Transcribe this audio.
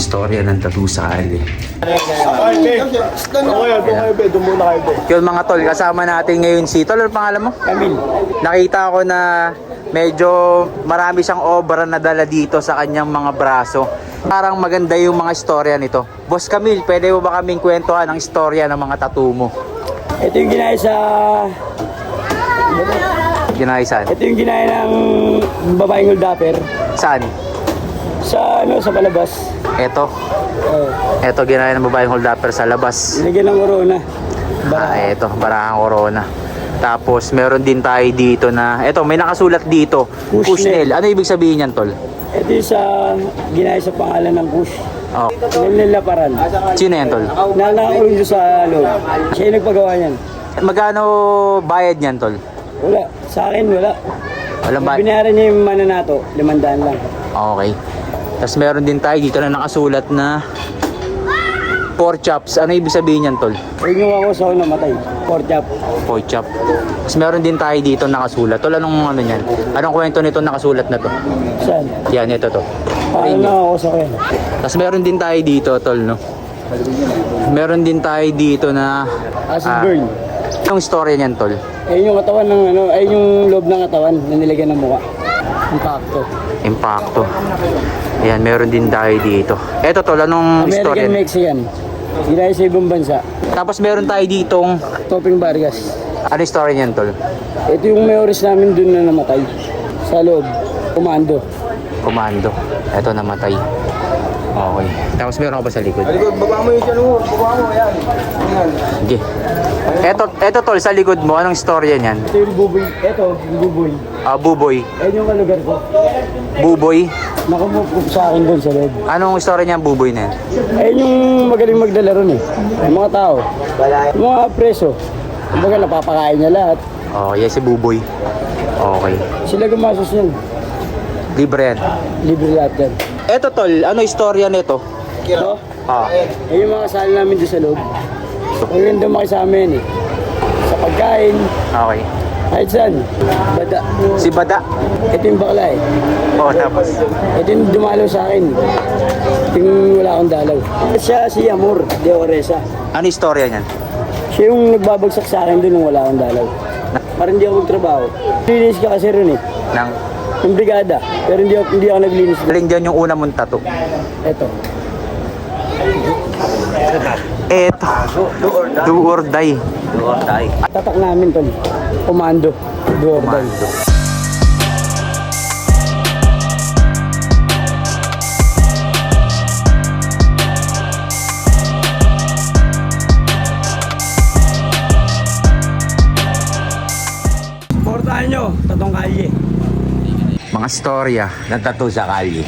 storya ng tattoo sa kali. Yun mga tol, kasama natin ngayon si Tol, ano pangalan mo? Camille. Nakita ko na medyo marami siyang obra na dala dito sa kanyang mga braso. Parang maganda yung mga istorya nito. Boss Camille, pwede mo ba kaming kwentuhan ang istorya ng mga tattoo mo? Ito yung ginaya sa... Ginaisan. Ito yung ginaya ng babaeng holdapper. Saan? Sa ano, sa palabas. Eto. Oh, Eto ginaya ng babaeng hold upper sa labas. nilagyan ng corona. Ah, eto, barahang corona. Tapos meron din tayo dito na, eto may nakasulat dito, Kushnel. Kushnel. Ano ibig sabihin niyan, tol? Ito yung sa ginaya sa pangalan ng Kush. Oh. Nilalaparan. Sino yan, tol? Na nakakulong sa loob. Siya yung nagpagawa niyan. Magkano bayad niyan, tol? Wala. Sa akin, wala. Walang bayad. Binayaran niya yung mananato. Limandaan lang. Okay. Tapos meron din tayo dito na nakasulat na pork chops. Ano ibig sabihin niyan, tol? Yung ako sa ako namatay. Pork chop. Pork chop. Tapos meron din tayo dito nakasulat. Tol, anong ano niyan? Anong kwento nito nakasulat na to? Saan? Yan, ito to. Paano na ako sa akin? Tapos meron din tayo dito, tol, no? Meron din tayo dito na... Acid ah, burn. Anong story niyan, tol? Ayun yung katawan ng ano, ayun yung loob ng katawan na nilagyan ng mukha. Impacto. Impacto. Ayan, meron din tayo dito. Eto, tol, anong story? American Mexican. Ginaya sa ibang bansa. Tapos meron tayo ditong... Topping Vargas. Ano story niyan, tol? Ito yung mayores namin dun na namatay. Sa loob. Komando. Komando. Eto, namatay. Okay. Tapos meron ka ba sa likod? Alikod, baba mo yung mo. Baba mo, yan. Yan. Sige. Eto, eto, tol, sa likod mo, anong storya niyan? Ito yung buboy. Ito, yung buboy. Ah, buboy. Ayun yung kalugar ko. Buboy. Nakumukup sa akin dun sa loob. Anong story niyan, buboy na yan? Ayun yung magaling magdala ron eh. Yung mga tao. Yung mga preso. Kumbaga napapakain niya lahat. Oh, yes, si buboy. Okay. Sila gumasos yun. Libre yan. Libre lahat yan. Eto, tol, ano istorya nito? Ito, Ah. ayun yung mga kasal namin doon sa loob. Ayun dumaki sa amin eh. Sa pagkain, Okay. kahit saan. Bada. Si Bada. Ito yung bakla eh. Oh, tapos. Ito yung dumalaw sa akin. Ito yung wala akong dalaw. Siya si Amor de Oresa. Ano istorya niyan? Siya yung nagbabagsak sa akin doon nung wala akong dalaw. Parang hindi ako magtrabaho. Linis ka kasi rin eh. Nang Yung brigada. Pero hindi ako, hindi ako naglinis. galing dyan yung una mong tattoo. Ito. Eto. Do or die. Do or die. Tatak namin tol. Komando. Duordal. Portahan nyo, tatong kalye. Mga storya ng tattoo sa kalye.